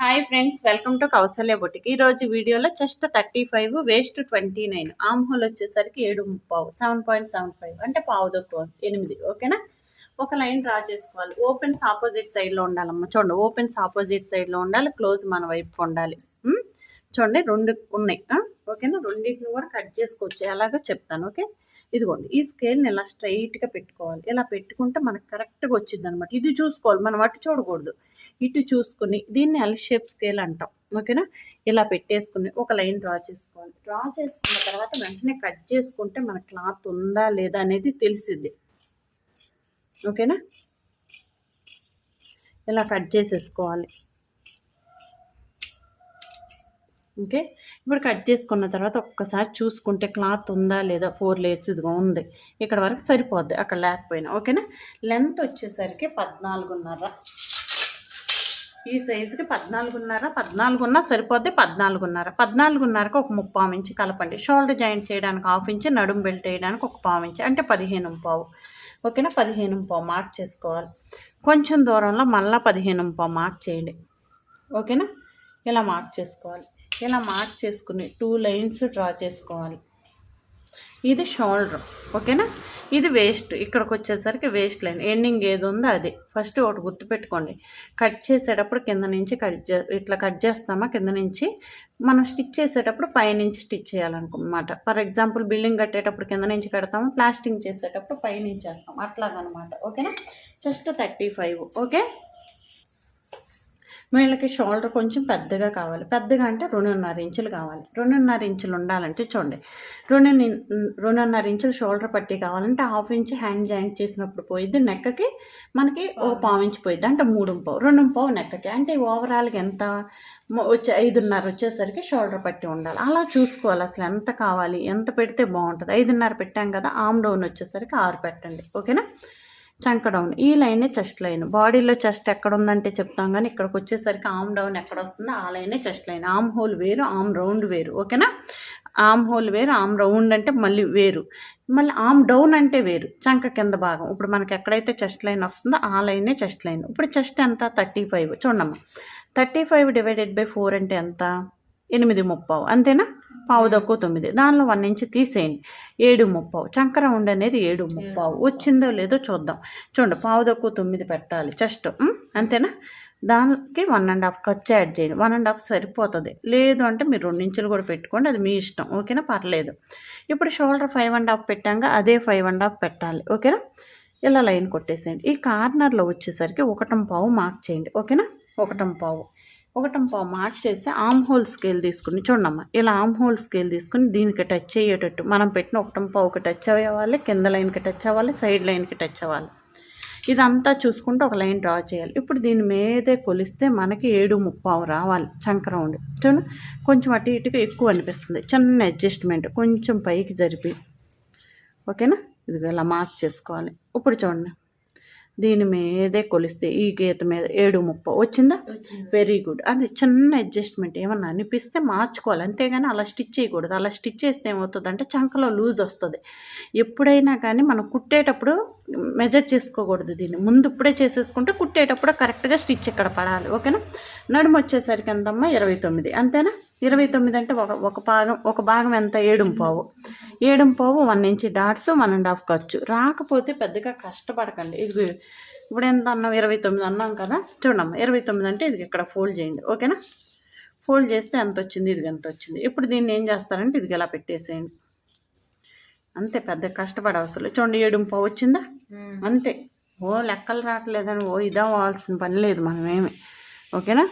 Hi friends welcome to Kausalya బొటికి ఈరోజు వీడియోలో just thirty five waist twenty nine arm hole వచ్చేసరికి ఏడు పావు సెవెన్ పాయింట్ సెవెన్ ఫైవ్ అంటే పావు దొక్కు ఎనిమిది ఓకేనా ఒక లైన్ డ్రా చేసుకోవాలి. ఓపెన్స్ ఆపోజిట్ సైడ్లో ఉండాలమ్మా. చూడండి ఓపెన్స్ ఆపోజిట్ సైడ్లో ఉండాలి క్లోజ్ మన వైపు ఉండాలి. చూడండి రెండు ఉన్నాయి. ఓకేనా రెండింటిని కూడా కట్ చేసుకోవచ్చు. ఎలాగో చెప్తాను ఓకే ఇదిగోండి ఈ స్కేల్ని ఇలా స్ట్రైట్గా పెట్టుకోవాలి ఇలా పెట్టుకుంటే మనకు కరెక్ట్గా వచ్చింది అనమాట ఇది చూసుకోవాలి మనం అటు చూడకూడదు. ఇటు చూసుకుని దీన్ని ఎల్ షేప్ స్కేల్ అంటాం ఓకేనా? ఇలా పెట్టేసుకుని ఒక లైన్ డ్రా చేసుకోవాలి. డ్రా చేసుకున్న తర్వాత వెంటనే కట్ చేసుకుంటే మన క్లాత్ ఉందా లేదా అనేది తెలిసిద్ది ఓకేనా? ఇలా కట్ చేసేసుకోవాలి. ఓకే? ఇప్పుడు కట్ చేసుకున్న తర్వాత ఒక్కసారి చూసుకుంటే క్లాత్ ఉందా లేదా? ఫోర్ లేయర్స్ ఇదిగో ఉంది. ఇక్కడ వరకు సరిపోద్ది. అక్కడ లేకపోయినా. ఓకేనా? లెంత్ వచ్చేసరికి పద్నాలుగున్నర. ఈ సైజుకి పద్నాలుగున్నర. పద్నాలుగున్న సరిపోద్ది పద్నాలుగున్నర. పద్నాలుగున్నరకు ఒక ముప్పావు ఇంచి కలపండి. షోల్డర్ జాయింట్ చేయడానికి హాఫ్ ఇంచి నడుము బెల్ట్ వేయడానికి ఒక పావు ఇంచి. అంటే పదిహేను పావు. ఓకేనా? పదిహేను పావు మార్క్ చేసుకోవాలి. కొంచెం దూరంలో మళ్ళీ పదిహేను పావు మార్క్ చేయండి. ఓకేనా? ఇలా మార్క్ చేసుకోవాలి. ఇలా మార్క్ చేసుకుని టూ లైన్స్ డ్రా చేసుకోవాలి. ఇది షోల్డర్ ఓకేనా? ఇది వేస్ట్. ఇక్కడికి వచ్చేసరికి వేస్ట్ లైన్. ఎండింగ్ ఏది ఉందో అది. ఫస్ట్ ఒకటి గుర్తుపెట్టుకోండి. కట్ చేసేటప్పుడు కింద నుంచి కట్ చే ఇట్లా కట్ చేస్తామా? కింద నుంచి మనం స్టిచ్ చేసేటప్పుడు పైనుంచి స్టిచ్ చేయాలనుకున్నమాట. ఫర్ ఎగ్జాంపుల్ బిల్డింగ్ కట్టేటప్పుడు కింద నుంచి కడతాము ప్లాస్టింగ్ చేసేటప్పుడు పైనుంచి వేస్తాం అట్లాగనమాట. ఓకేనా? Just thirty five okay? వీళ్ళకి షోల్డర్ కొంచెం పెద్దగా కావాలి. పెద్దగా అంటే రెండున్నర ఇంచులు కావాలి. రెండున్నర ఇంచులు ఉండాలంటే చూడండి. రెండు రెండున్నర ఇంచులు షోల్డర్ పట్టి కావాలంటే హాఫ్ ఇంచ్ హ్యాండ్ జాయింట్ చేసినప్పుడు పోయిద్ది నెక్కకి మనకి ఓ పావు ఇంచ్ పోయిద్ది. అంటే మూడు పావు రెండు పావు నెక్కకి. అంటే ఓవరాల్గా ఎంత వచ్చే ఐదున్నర వచ్చేసరికి షోల్డర్ పట్టి ఉండాలి. అలా చూసుకోవాలి అసలు ఎంత కావాలి ఎంత పెడితే బాగుంటుంది. ఐదున్నర పెట్టాం కదా ఆమ్ డౌన్ వచ్చేసరికి ఆరు పెట్టండి. ఓకేనా? చంక డౌన్ ఈ లైనే చెస్ట్ లైన్ బాడీలో చెస్ట్ ఎక్కడ ఉందంటే చెప్తాం కానీ ఇక్కడికి వచ్చేసరికి ఆమ్ డౌన్ ఎక్కడ వస్తుందో ఆ లైనే చెస్ట్ లైన్ ఆమ్ హోల్ వేరు ఆమ్ రౌండ్ వేరు. ఓకేనా ఆమ్ హోల్ వేరు ఆమ్ రౌండ్ అంటే మళ్ళీ వేరు. మళ్ళీ ఆమ్ డౌన్ అంటే వేరు. చంక కింద భాగం. ఇప్పుడు మనకి ఎక్కడైతే చెస్ట్ లైన్ వస్తుందో ఆ లైనే చెస్ట్ లైన్ ఇప్పుడు చెస్ట్ ఎంత? థర్టీ ఫైవ్ చూడమ్మా. Thirty five divided by four అంటే ఎంత? ఎనిమిది ముప్పావు. అంతేనా? పావు తక్కువ తొమ్మిది. దానిలో వన్ ఇంచ్ తీసేయండి. ఏడు ముప్పావు. చంకర ఉండ అనేది ఏడు ముప్పావు. వచ్చిందో లేదో చూద్దాం. చూడండి పావు తక్కువ తొమ్మిది పెట్టాలి. చెస్ట్ అంతేనా? దానికి వన్ అండ్ హాఫ్ ఖర్చు యాడ్ చేయండి. వన్ అండ్ హాఫ్ సరిపోతుంది. లేదు అంటే మీరు రెండు ఇంచులు కూడా పెట్టుకోండి. అది మీ ఇష్టం. ఓకేనా? పర్లేదు. ఇప్పుడు షోల్డర్ ఫైవ్ అండ్ హాఫ్ పెట్టాక అదే ఫైవ్ అండ్ హాఫ్ పెట్టాలి. ఓకేనా? ఇలా లైన్ కొట్టేసేయండి. ఈ కార్నర్లో వచ్చేసరికి ఒకటం పావు మార్క్ చేయండి. ఓకేనా? ఒకటం పావు ఒకటం పావు మార్క్ చేసి ఆమ్ హోల్ స్కేల్ తీసుకుని చూడమ్మా. ఇలా ఆమ్ హోల్ స్కేల్ తీసుకుని దీనికి టచ్ అయ్యేటట్టు. మనం పెట్టిన ఒకటం పావుకి టచ్ అవ్వాలి కింద లైన్కి టచ్ అవ్వాలి సైడ్ లైన్కి టచ్ అవ్వాలి. ఇదంతా చూసుకుంటూ ఒక లైన్ డ్రా చేయాలి. ఇప్పుడు దీని మీదే కొలిస్తే మనకి ఏడు ముప్పావు రావాలి చంక రౌండ్ చూడండి కొంచెం అటు ఇటుగా ఎక్కువ అనిపిస్తుంది. చిన్న అడ్జస్ట్మెంట్ కొంచెం పైకి జరిపి. ఓకేనా? ఇది ఇలా మార్క్ చేసుకోవాలి. ఇప్పుడు చూడండి. దీని మీదే కొలిస్తే ఈ గీత మీద ఏడు ముప్ప. వచ్చిందా? వెరీ గుడ్ అది చిన్న అడ్జస్ట్మెంట్ ఏమన్నా అనిపిస్తే మార్చుకోవాలి. అంతేగాని అలా స్టిచ్ చేయకూడదు. అలా స్టిచ్ చేస్తే ఏమవుతుంది అంటే చంకలో లూజ్ వస్తుంది. ఎప్పుడైనా కానీ మనం కుట్టేటప్పుడు మెజర్ చేసుకోకూడదు దీన్ని. ముందు ఇప్పుడే చేసేసుకుంటే కుట్టేటప్పుడు కరెక్ట్గా స్టిచ్ ఇక్కడ పడాలి. ఓకేనా? నడుము వచ్చేసరికి ఎంతమ్మా? ఇరవై తొమ్మిది. అంతేనా? ఇరవై తొమ్మిది అంటే ఒక ఒక భాగం ఒక భాగం ఎంత? ఏడుం పావు ఏడుం పావు one inch dots one and half ఖర్చు రాకపోతే పెద్దగా కష్టపడకండి. ఇది ఇప్పుడు ఎంత అన్నాం? ఇరవై తొమ్మిది అన్నాం కదా? చూడమ్మా ఇరవై తొమ్మిది అంటే ఇది ఇక్కడ ఫోల్డ్ చేయండి. ఓకేనా? ఫోల్డ్ చేస్తే ఎంత వచ్చింది? ఇది ఎంత వచ్చింది? ఇప్పుడు దీన్ని ఏం చేస్తారంటే ఇది ఇలా పెట్టేసేయండి. అంతే పెద్ద కష్టపడ అవసరం లేదు. చూడండి ఏడుం పావు వచ్చిందా అంతే. ఓ లెక్కలు రావట్లేదని. ఓ ఇదా అవ్వాల్సిన పని లేదు మనమేమి. ఓకేనా?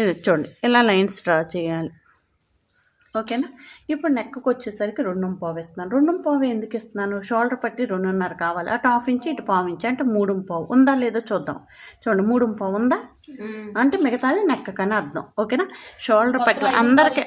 ఇది చూడండి ఇలా లైన్స్ డ్రా చేయాలి. ఓకేనా? ఇప్పుడు నెక్కు వచ్చేసరికి రెండు పావు ఇస్తున్నాను రెండు పావు ఎందుకు ఇస్తున్నాను? షోల్డర్ పట్టి రెండున్నర కావాలి. అటు హాఫ్ ఇంచి ఇటు పావు ఇంచి అంటే మూడు పావు. ఉందా లేదో చూద్దాం. చూడండి మూడు పావు ఉందా? అంటే మిగతాది నెక్క కానీ అర్థం. ఓకేనా? షోల్డర్ పట్టి అందరికి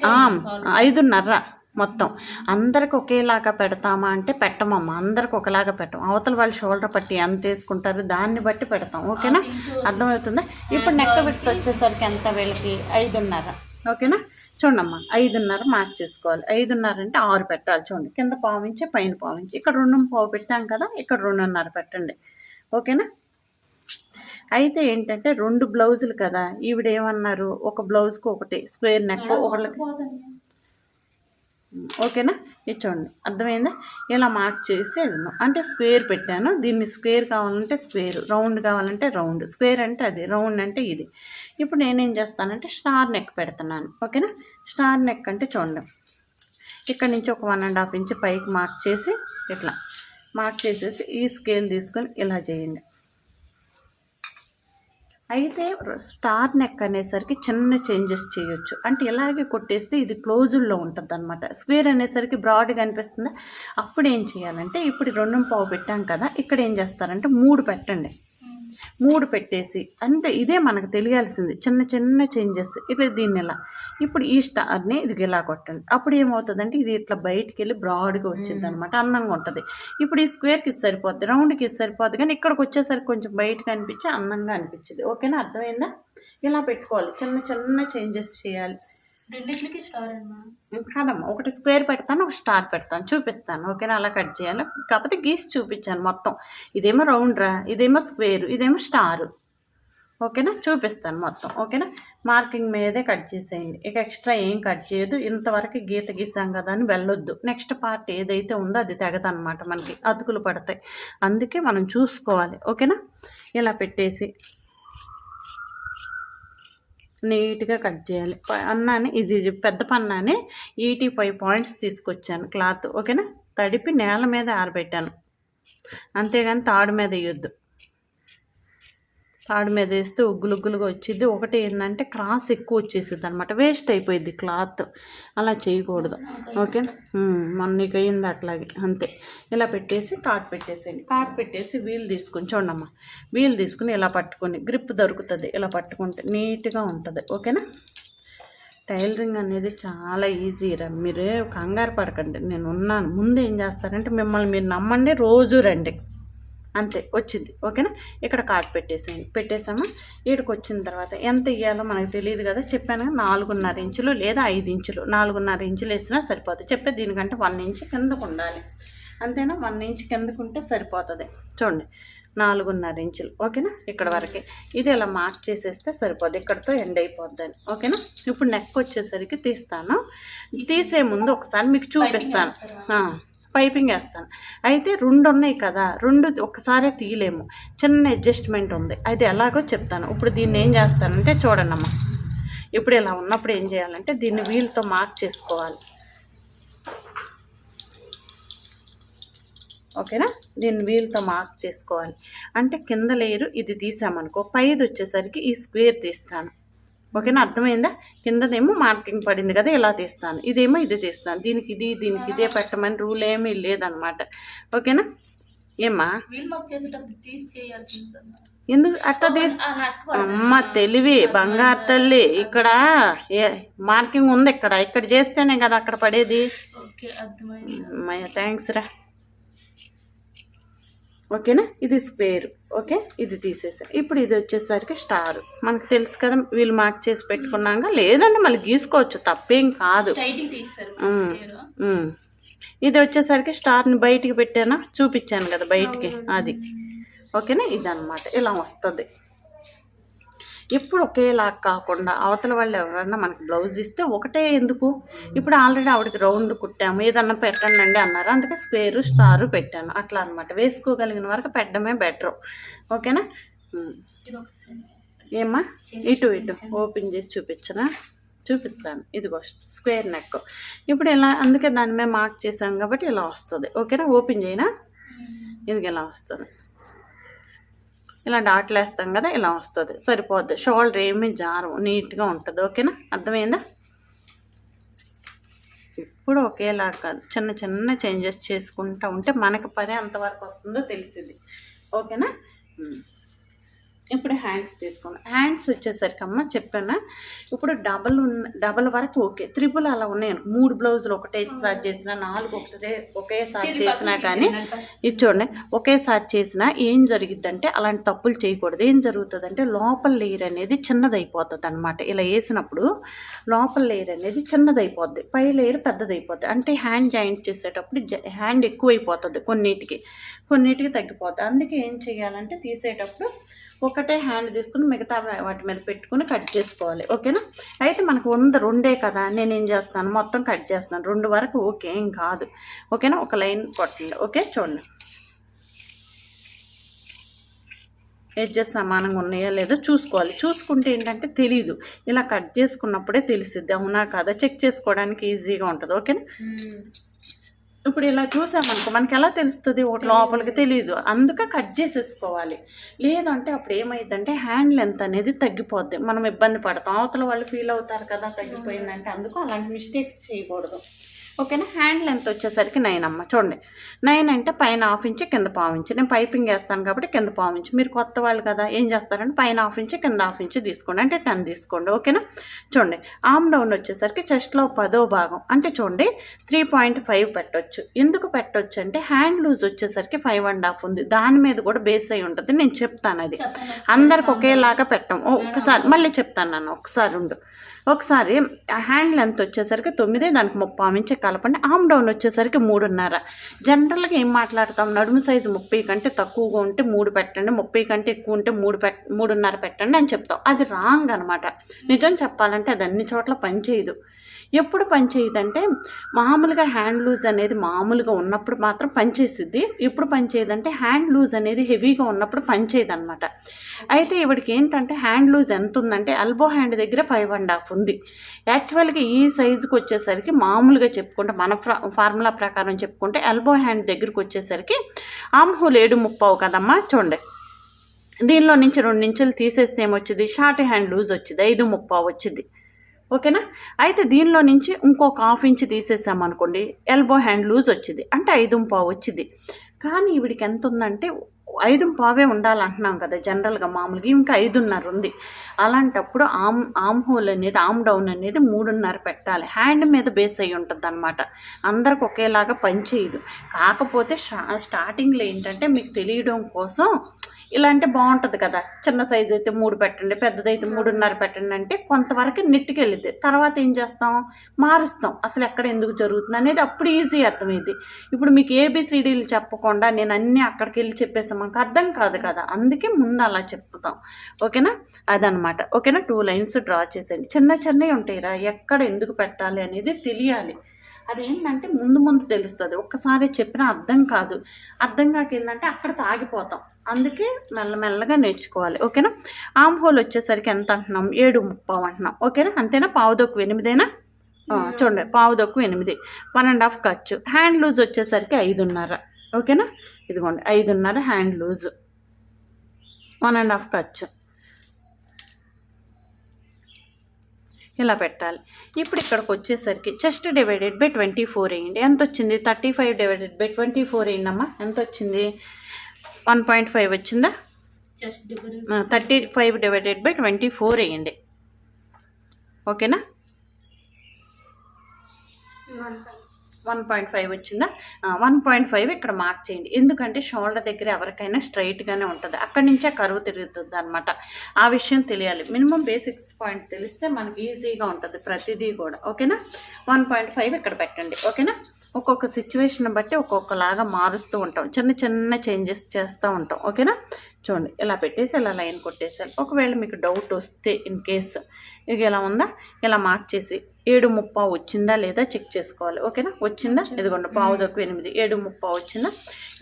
ఐదున్నర మొత్తం. అందరికి ఒకేలాగా పెడతామా అంటే పెట్టమమ్మా. అందరికి ఒకలాగా పెట్టం. అవతల వాళ్ళు షోల్డర్ పట్టి ఎంత వేసుకుంటారు దాన్ని బట్టి పెడతాం. ఓకేనా? అర్థమవుతుందా? ఇప్పుడు నెక్క విడ్త్ వచ్చేసరికి ఎంత వీళ్ళకి? ఐదున్నర. ఓకేనా? చూడమ్మా ఐదున్నర మార్క్ చేసుకోవాలి. ఐదున్నర అంటే ఆరు పెట్టాలి చూడండి. కింద పావించి పైన పావించి ఇక్కడ రెండు పావు పెట్టాం కదా ఇక్కడ రెండున్నర పెట్టండి. ఓకేనా? అయితే ఏంటంటే రెండు బ్లౌజులు కదా ఈవిడ ఏమన్నారు? ఒక బ్లౌజ్కి ఒకటి. స్క్వేర్ నెక్ ఒకళ్ళకి ఓకేనా? ఇది చూడండి. అర్థమైందా? ఇలా మార్క్ చేసి వెళ్దాం అంటే స్క్వేర్ పెట్టాను. దీన్ని స్క్వేర్ కావాలంటే స్క్వేర్ రౌండ్ కావాలంటే రౌండ్ స్క్వేర్ అంటే అది రౌండ్ అంటే ఇది. ఇప్పుడు నేనేం చేస్తానంటే స్టార్ నెక్ పెడుతున్నాను. ఓకేనా? స్టార్ నెక్ అంటే చూడండి. ఇక్కడ నుంచి ఒక వన్ అండ్ హాఫ్ ఇంచ్ పైకి మార్క్ చేసి ఇట్లా. మార్క్ చేసేసి ఈ స్కేల్ తీసుకొని ఇలా చేయండి. అయితే స్టార్ నెక్ అనేసరికి చిన్న చేంజెస్ చేయొచ్చు. అంటే ఇలాగే కొట్టేస్తే ఇది క్లోజుల్లో ఉంటుంది అనమాట స్క్వేర్ అనేసరికి బ్రాడ్గా అనిపిస్తుంది అప్పుడు ఏం చేయాలంటే ఇప్పుడు రెండు పావు పెట్టాం కదా ఇక్కడ ఏం చేస్తారంటే మూడు పెట్టండి. మూడు పెట్టేసి అంతే ఇదే మనకు తెలియాల్సింది. చిన్న చిన్న చేంజెస్ ఇట్లా దీన్ని ఇలా ఇప్పుడు ఈ స్టార్ని ఇది ఇలా కొట్టండి. అప్పుడు ఏమవుతుందంటే ఇది ఇట్లా బయటికి వెళ్ళి బ్రాడ్గా వచ్చింది అనమాట అందంగా ఉంటుంది. ఇప్పుడు ఈ స్క్వేర్కి ఇది సరిపోద్ది. రౌండ్కి ఇది సరిపోద్ది. కానీ ఇక్కడికి వచ్చేసరికి కొంచెం బయటకు అనిపించి అందంగా అనిపించింది. ఓకేనా? అర్థమైందా? ఇలా పెట్టుకోవాలి. చిన్న చిన్న చేంజెస్ చేయాలి. రెండింటికి స్టార్ కాదమ్మా ఒకటి స్క్వేర్ పెడతాను ఒక స్టార్ పెడతాను చూపిస్తాను. ఓకేనా? అలా కట్ చేయాలి. కాకపోతే గీసి చూపించాను మొత్తం. ఇదేమో రౌండ్ రా ఇదేమో స్క్వేర్ ఇదేమో స్టార్ ఓకేనా? చూపిస్తాను మొత్తం. ఓకేనా? మార్కింగ్ మీదే కట్ చేసేయండి. ఇక ఎక్స్ట్రా ఏం కట్ చేయదు ఇంతవరకు గీత గీసాం కదా అని వెళ్ళొద్దు. నెక్స్ట్ పార్ట్ ఏదైతే ఉందో అది తెగదనమాట మనకి. అతుకులు పడతాయి. అందుకే మనం చూసుకోవాలి. ఓకేనా? ఇలా పెట్టేసి నీట్గా కట్ చేయాలి. అన్నాని ఇది పెద్ద పన్నాని ఈటీ ఫైవ్ పాయింట్స్ తీసుకొచ్చాను క్లాత్. ఓకేనా? తడిపి నేల మీద ఆరబెట్టాను. అంతేగాని తాడు మీద వేయొద్దు తాడు మీద వేస్తే ఉగ్గులుగ్గులుగా వచ్చింది ఒకటి ఏంటంటే క్రాస్ ఎక్కువ వచ్చేసింది అనమాట వేస్ట్ అయిపోయింది క్లాత్. అలా చేయకూడదు. ఓకే? మొన్న నీకు అయింది అట్లాగే. అంతే. ఇలా పెట్టేసి కాట్ పెట్టేసేయండి. కాట్ పెట్టేసి వీల్ తీసుకుని చూడమ్మా. వీల్ తీసుకుని ఇలా పట్టుకొని గ్రిప్ దొరుకుతుంది. ఇలా పట్టుకుంటే నీట్గా ఉంటుంది. ఓకేనా? టైలరింగ్ అనేది చాలా ఈజీ రా. మీరు కంగారు పడకండి. నేను ఉన్నాను ముందు ఏం చేస్తారంటే మిమ్మల్ని మీరు నమ్మండి రోజు రండి. అంతే వచ్చింది. ఓకేనా? ఇక్కడ కార్డ్ పెట్టేసేయండి. పెట్టేసామా? ఈడికి వచ్చిన తర్వాత ఎంత ఇవ్వాలో మనకు తెలియదు కదా చెప్పాను కదా, నాలుగున్నర ఇంచులు లేదా ఐదు ఇంచులు. నాలుగున్నర ఇంచులు వేసినా సరిపోతుంది. చెప్పే దీనికంటే వన్ ఇంచ్ కిందకు ఉండాలి. అంతేనా? వన్ ఇంచ్ కిందకు ఉంటే సరిపోతుంది. చూడండి నాలుగున్నర ఇంచులు. ఓకేనా? ఇక్కడ వరకే. ఇది ఇలా మార్క్ చేసేస్తే సరిపోద్ది. ఇక్కడతో ఎండ్ అయిపోద్దని. ఓకేనా? ఇప్పుడు నెక్ వచ్చేసరికి తీస్తాను. తీసే ముందు ఒకసారి మీకు చూపిస్తాను. పైపింగ్ వేస్తాను. అయితే రెండు ఉన్నాయి కదా రెండు ఒకసారి తీయలేము. చిన్న అడ్జస్ట్మెంట్ ఉంది. అయితే ఎలాగో చెప్తాను. ఇప్పుడు దీన్ని ఏం చేస్తానంటే చూడండి ఇప్పుడు ఇలా ఉన్నప్పుడు ఏం చేయాలంటే దీన్ని వీల్తో మార్క్ చేసుకోవాలి. ఓకేనా? దీన్ని వీల్తో మార్క్ చేసుకోవాలి. అంటే కింద లేయరు ఇది తీసామనుకో పైది వచ్చేసరికి ఈ స్క్వేర్ తీస్తాను. ఓకేనా? అర్థమైందా? కిందదేమో మార్కింగ్ పడింది కదా ఇలా తీస్తాను. ఇదేమో ఇది తీస్తాను. దీనికి ఇది దీనికి ఇదే పెట్టమని రూల్ ఏమీ లేదనమాట ఓకేనా? ఏమ్మా? ఎందుకు అట్లా తీసి అమ్మ తెలివి బంగారు తల్లి ఇక్కడ ఏ మార్కింగ్ ఉంది ఇక్కడ. ఇక్కడ చేస్తేనే కదా అక్కడ పడేది. థ్యాంక్స్ రా. ఓకేనా? ఇది స్పేర్ ఓకే? ఇది తీసేసా. ఇప్పుడు ఇది వచ్చేసరికి స్టార్. మనకు తెలుసు కదా వీళ్ళు మార్క్ చేసి పెట్టుకున్నాక లేదంటే మళ్ళీ గీసుకోవచ్చు తప్పేం కాదు. ఇది వచ్చేసరికి స్టార్ని బయటికి పెట్టానా? చూపించాను కదా బయటికి. అది. ఓకేనా? ఇదన్నమాట. ఇలా వస్తుంది. ఎప్పుడు ఒకేలా కాకుండా అవతల వాళ్ళు ఎవరన్నా మనకి బ్లౌజ్ ఇస్తే ఒకటే ఎందుకు? ఇప్పుడు ఆల్రెడీ ఆవిడకి రౌండ్ కుట్టాము ఏదన్నా పెట్టండి అండి అన్నారు. అందుకే స్క్వేరు స్టారు పెట్టాను. అట్లా అనమాట వేసుకోగలిగిన వరకు పెట్టడమే బెటర్. ఓకేనా? ఏమ్మా? ఇటు ఇటు. ఓపెన్ చేసి చూపించనా? చూపిస్తాను. ఇదిగో స్క్వేర్ నెక్. ఇప్పుడు ఇలా అందుకే దాని మీద మార్క్ చేసాం కాబట్టి ఇలా వస్తుంది. ఓకేనా? ఓపెన్ చేయనా? ఇది ఇలా వస్తుంది. ఇలా డాట్లు వేస్తాం కదా ఇలా వస్తుంది. సరిపోద్ది. షోల్డర్ ఏమీ జారం నీట్గా ఉంటుంది. ఓకేనా? అర్థమైందా? ఇప్పుడు ఒకేలా కాదు. చిన్న చిన్న చేంజెస్ చేసుకుంటూ ఉంటే మనకి పని ఎంతవరకు వస్తుందో తెలిసింది. ఓకేనా? ఇప్పుడు హ్యాండ్స్ తీసుకోండి. హ్యాండ్స్ వచ్చేసరికి అమ్మ చెప్పానా? ఇప్పుడు డబల్ ఉన్న డబల్ వరకు ఓకే త్రిపుల్ అలా ఉన్నాయి మూడు బ్లౌజులు ఒకటేసారి చేసినా నాలుగు ఒకటే ఒకేసారి చేసినా కానీ ఇది చూడండి. ఒకేసారి చేసినా ఏం జరిగిద్దంటే అలాంటి తప్పులు చేయకూడదు. ఏం జరుగుతుందంటే లోపల లేయర్ అనేది చిన్నదైపోతుంది అనమాట ఇలా వేసినప్పుడు లోపల లేయర్ అనేది చిన్నదైపోద్ది. పై లేయర్ పెద్దదైపోద్ది. అంటే హ్యాండ్ జాయింట్ చేసేటప్పుడు జ- హ్యాండ్ ఎక్కువైపోతుంది కొన్నిటికి. కొన్నిటికి తగ్గిపోతుంది అందుకే ఏం చేయాలంటే తీసేటప్పుడు ఒకటే హ్యాండ్ తీసుకుని మిగతా వాటి మీద పెట్టుకుని కట్ చేసుకోవాలి. ఓకేనా? అయితే మనకు వంద రెండే కదా. నేను ఏం చేస్తాను? మొత్తం కట్ చేస్తాను. రెండు వరకు ఓకే ఏం కాదు. ఓకేనా? ఒక లైన్ కొట్టండి. ఓకే? చూడండి. ఎడ్జెస్ సమానంగా ఉన్నాయో లేదో చూసుకోవాలి. చూసుకుంటే ఏంటంటే తెలీదు. ఇలా కట్ చేసుకున్నప్పుడే తెలిసిద్ది. అవునా కాదా? చెక్ చేసుకోవడానికి ఈజీగా ఉంటుంది. ఓకేనా? ఇప్పుడు ఇలా చూసామనుకో మనకి ఎలా తెలుస్తుంది ఒకటి లోపలికి తెలియదు అందుకే కట్ చేసేసుకోవాలి. లేదంటే అప్పుడు ఏమైందంటే హ్యాండ్ లెంత్ అనేది తగ్గిపోద్ది. మనం ఇబ్బంది పడతాం. అవతల వాళ్ళు ఫీల్ అవుతారు కదా తగ్గిపోయిందంటే. అందుకు అలాంటి మిస్టేక్స్ చేయకూడదు. ఓకేనా? హ్యాండ్ లెంత్ వచ్చేసరికి నైన్ అమ్మ. చూడండి. నైన్ అంటే పైన హాఫ్ ఇంచ్ కింద పావు ఇంచ్ నేను పైపింగ్ వేస్తాను కాబట్టి కింద పావు ఇంచ్ మీరు కొత్త వాళ్ళు కదా ఏం చేస్తారంటే పైన హాఫ్ ఇంచ్ కింద హాఫ్ ఇంచ్ తీసుకోండి. అంటే టెన్ తీసుకోండి. ఓకేనా? చూడండి. ఆమ్ డౌన్ వచ్చేసరికి చెస్ట్లో పదో భాగం. అంటే చూడండి త్రీ పాయింట్ ఫైవ్ పెట్టొచ్చు. ఎందుకు పెట్టొచ్చు అంటే హ్యాండ్ లూజ్ వచ్చేసరికి ఫైవ్ అండ్ హాఫ్ ఉంది. దాని మీద కూడా బేస్ అయి ఉంటుంది. నేను చెప్తాను అది. అందరికి ఒకేలాగా పెట్టాం. ఓ, ఒకసారి మళ్ళీ చెప్తాను నన్ను. ఒకసారి ఉండు. ఒకసారి హ్యాండ్ లెంత్ వచ్చేసరికి తొమ్మిది దానికి ముప్పై ఇంచు కలపండి. ఆమ్ డౌన్ వచ్చేసరికి మూడున్నర. జనరల్గా ఏం మాట్లాడతాం? నడుము సైజు ముప్పై కంటే తక్కువగా ఉంటే మూడు పెట్టండి. ముప్పై కంటే ఎక్కువ ఉంటే మూడు పెట్ మూడున్నర పెట్టండి అని చెప్తాం. అది రాంగ్ అనమాట నిజం చెప్పాలంటే అది అన్ని చోట్ల పనిచేయదు ఎప్పుడు పనిచేయదంటే మామూలుగా హ్యాండ్ లూజ్ అనేది మామూలుగా ఉన్నప్పుడు మాత్రం పనిచేసిద్ది ఎప్పుడు పనిచేయదంటే హ్యాండ్ లూజ్ అనేది హెవీగా ఉన్నప్పుడు పనిచేయదు అనమాట అయితే ఇవిడికి ఏంటంటే హ్యాండ్ లూజ్ ఎంత ఉందంటే ఎల్బో హ్యాండ్ దగ్గర ఫైవ్ అండ్ హాఫ్ ఉంది. యాక్చువల్గా ఈ సైజుకి వచ్చేసరికి మామూలుగా చెప్పుకుంటే మన ఫ్రా ఫార్ములా ప్రకారం చెప్పుకుంటే ఎల్బో హ్యాండ్ దగ్గరికి వచ్చేసరికి ఆమ్హోల్ ఏడు ముప్పావు కదమ్మా చూడండి. దీనిలో నుంచి రెండు నించెలు తీసేస్తే ఏమొచ్చింది? షార్ట్ హ్యాండ్ లూజ్ వచ్చింది. ఐదు ముప్పావు వచ్చింది. ఓకేనా? అయితే దీనిలో నుంచి ఇంకొక హాఫ్ ఇంచ్ తీసేసామనుకోండి ఎల్బో హ్యాండ్ లూజ్ వచ్చింది. అంటే ఐదు పావు వచ్చింది. కానీ వీడికి ఎంత ఉందంటే ఐదు పావే ఉండాలంటున్నాం కదా జనరల్గా మామూలుగా. ఇంకా ఐదున్నర ఉంది. అలాంటప్పుడు ఆమ్ ఆమ్ హోల్ అనేది ఆమ్ డౌన్ అనేది మూడున్నర పెట్టాలి. హ్యాండ్ మీద బేస్ అయి ఉంటుంది అనమాట అందరికి ఒకేలాగా పనిచేయదు. కాకపోతే స్టార్టింగ్లో ఏంటంటే మీకు తెలియడం కోసం ఇలా అంటే బాగుంటుంది కదా. చిన్న సైజు అయితే మూడు పెట్టండి పెద్దదైతే మూడున్నర పెట్టండి అంటే కొంతవరకు నెట్టుకు వెళ్ళిద్ది తర్వాత ఏం చేస్తాం? మారుస్తాం. అసలు ఎక్కడ ఎందుకు జరుగుతుంది అనేది అప్పుడు ఈజీ అర్థమైంది ఇప్పుడు మీకు ఏబిసిడీలు చెప్పకుండా నేను అన్నీ అక్కడికి వెళ్ళి చెప్పేసాం అర్థం కాదు కదా. అందుకే ముందు అలా చెప్తాం. ఓకేనా? అదనమాట ఓకేనా? టూ లైన్స్ డ్రా చేసేయండి. చిన్న చిన్నవి ఉంటాయి రా ఎక్కడ ఎందుకు పెట్టాలి అనేది తెలియాలి. అదేంటంటే ముందు ముందు తెలుస్తుంది. ఒక్కసారి చెప్పినా అర్థం కాదు. అర్థం కాక ఏంటంటే అక్కడ తాగిపోతాం. అందుకే మెల్లమెల్లగా నేర్చుకోవాలి. ఓకేనా? ఆమ్ హోల్ వచ్చేసరికి ఎంత అంటున్నాం? ఏడు ముప్పావు అంటున్నాం. ఓకేనా? అంతేనా? పావుదొక్కు ఎనిమిదేనా? ఆ, చూడండి. పావుదొక్కు ఎనిమిది. వన్ అండ్ హాఫ్ ఖర్చు హ్యాండ్ లూజ్ వచ్చేసరికి ఐదున్నర. ఓకేనా? ఇదిగోండి. ఐదున్నర hand loose. One and half ఖర్చు ఇలా పెట్టాలి? ఇప్పుడు ఇక్కడికి వచ్చేసరికి chest divided by twenty four వేయండి ఎంత వచ్చింది? Thirty five divided by twenty four వేయండమ్మా ఎంత వచ్చింది? వన్ పాయింట్ ఫైవ్ వచ్చిందా? Thirty five divided by twenty four వేయండి ఓకేనా? వన్ పాయింట్ ఫైవ్ వచ్చిందా? వన్ పాయింట్ ఫైవ్ ఇక్కడ మార్క్ చేయండి. ఎందుకంటే షోల్డర్ దగ్గర ఎవరికైనా స్ట్రైట్గానే ఉంటుంది. అక్కడి నుంచే కరువు తిరుగుతుంది అనమాట ఆ విషయం తెలియాలి. మినిమం బేసిక్స్ పాయింట్ తెలిస్తే మనకి ఈజీగా ఉంటుంది ప్రతిదీ కూడా. ఓకేనా? వన్ పాయింట్ ఫైవ్ ఇక్కడ పెట్టండి. ఓకేనా? ఒక్కొక్క సిచ్యువేషన్ బట్టి ఒక్కొక్కలాగా మారుస్తూ ఉంటాం. చిన్న చిన్న చేంజెస్ చేస్తూ ఉంటాం. ఓకేనా చూడండి ఇలా పెట్టేసి ఇలా లైన్ కొట్టేసాను ఒకవేళ మీకు డౌట్ వస్తే ఇన్ కేసు ఇక ఇలా ఉందా? ఇలా మార్క్ చేసి ఏడు ముప్పా వచ్చిందా లేదా చెక్ చేసుకోవాలి. ఓకేనా వచ్చిందా? ఇదిగోండి పావు తక్కువ ఎనిమిది. ఏడు ముప్పా వచ్చిందా?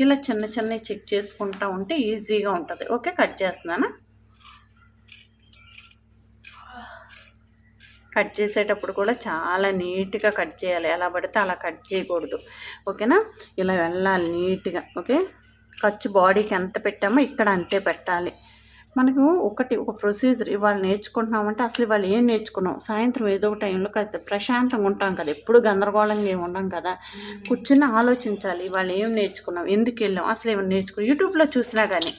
ఇలా చిన్న చిన్న చెక్ చేసుకుంటా ఉంటే ఈజీగా ఉంటుంది. ఓకే కట్ చేస్తున్నానా? కట్ చేసేటప్పుడు కూడా చాలా నీట్గా కట్ చేయాలి. ఎలా పడితే అలా కట్ చేయకూడదు. ఓకేనా? ఇలా వెళ్ళాలి నీట్గా. ఓకే? ఖర్చు బాడీకి ఎంత పెట్టామో ఇక్కడ అంతే పెట్టాలి. మనకు ఒకటి ఒక ప్రొసీజర్ ఇవాళ నేర్చుకుంటున్నామంటే అసలు ఇవాళ ఏం నేర్చుకున్నాం? సాయంత్రం ఏదో ఒక టైంలో కాస్త ప్రశాంతంగా ఉంటాం కదా. ఎప్పుడు గందరగోళంగా ఏమి ఉండం కదా. కూర్చుని ఆలోచించాలి. ఇవాళ ఏం నేర్చుకున్నాం? ఎందుకు వెళ్ళాం? అసలు ఏమైనా నేర్చుకున్నాం? యూట్యూబ్లో చూసినా కానీ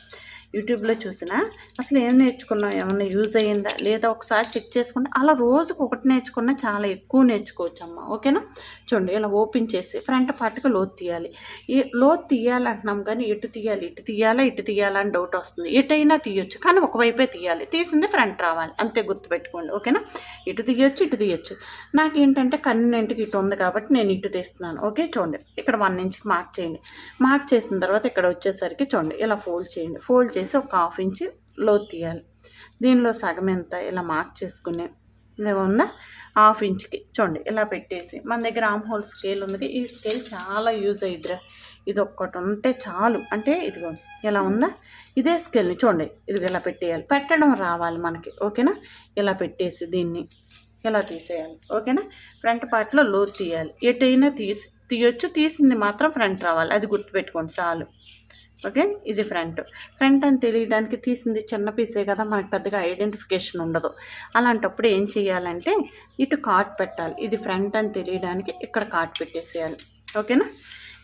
యూట్యూబ్లో చూసినా అసలు ఏం నేర్చుకున్నాం ఏమన్నా యూజ్ అయ్యిందా లేదా ఒకసారి చెక్ చేసుకుంటే అలా రోజుకు ఒకటి నేర్చుకున్నా చాలా ఎక్కువ నేర్చుకోవచ్చు అమ్మ ఓకేనా? చూడండి ఇలా ఓపెన్ చేసి ఫ్రంట్ పార్ట్కి లోతు తీయాలి. ఈ లోతు తీయాలంటున్నాం కానీ ఎటు తీయాలి ఇటు తీయాలా ఇటు తీయాలా అని డౌట్ వస్తుంది. ఎటైనా తీయొచ్చు కానీ ఒకవైపే తీయాలి. తీసింది ఫ్రంట్ రావాలి. అంతే గుర్తుపెట్టుకోండి. ఓకేనా? ఇటు తీయొచ్చు ఇటు తీయొచ్చు. నాకు ఏంటంటే కన్నింటికి ఇటు ఉంది కాబట్టి నేను ఇటు తీస్తున్నాను. ఓకే? చూడండి ఇక్కడ వన్ ఇంచ్కి మార్క్ చేయండి. మార్క్ చేసిన తర్వాత ఇక్కడ వచ్చేసరికి చూడండి ఇలా ఫోల్డ్ చేయండి. ఫోల్డ్ చేసి పెట్టేసి ఒక హాఫ్ ఇంచ్ లోతు తీయాలి. దీనిలో సగం ఎంత ఇలా మార్క్ చేసుకుని ఇది ఉందా? హాఫ్ ఇంచ్కి. చూడండి ఇలా పెట్టేసి మన దగ్గర ఆమ్ హోల్ స్కేల్ ఉంది ఈ స్కేల్ చాలా యూజ్ అయ్యిద్దిరా ఇది ఒక్కటి ఉంటే చాలు. అంటే ఇదిగో ఇలా ఉందా? ఇదే స్కేల్ని చూడండి. ఇది ఇలా పెట్టేయాలి. పెట్టడం రావాలి మనకి. ఓకేనా? ఇలా పెట్టేసి దీన్ని ఇలా తీసేయాలి. ఓకేనా? ఫ్రంట్ పార్ట్లో లోతు తీయాలి. ఎటైనా తీసి తీయొచ్చు. తీసింది మాత్రం ఫ్రంట్ రావాలి. అది గుర్తుపెట్టుకోండి. చాలు. ఓకే? ఇది ఫ్రంట్. ఫ్రంట్ అని తెలియడానికి తీసింది చిన్న పీసే కదా మనకు పెద్దగా ఐడెంటిఫికేషన్ ఉండదు. అలాంటప్పుడు ఏం చేయాలంటే ఇటు కార్ట్ పెట్టాలి. ఇది ఫ్రంట్ అని తెలియడానికి ఇక్కడ కార్ట్ పెట్టేసేయాలి. ఓకేనా?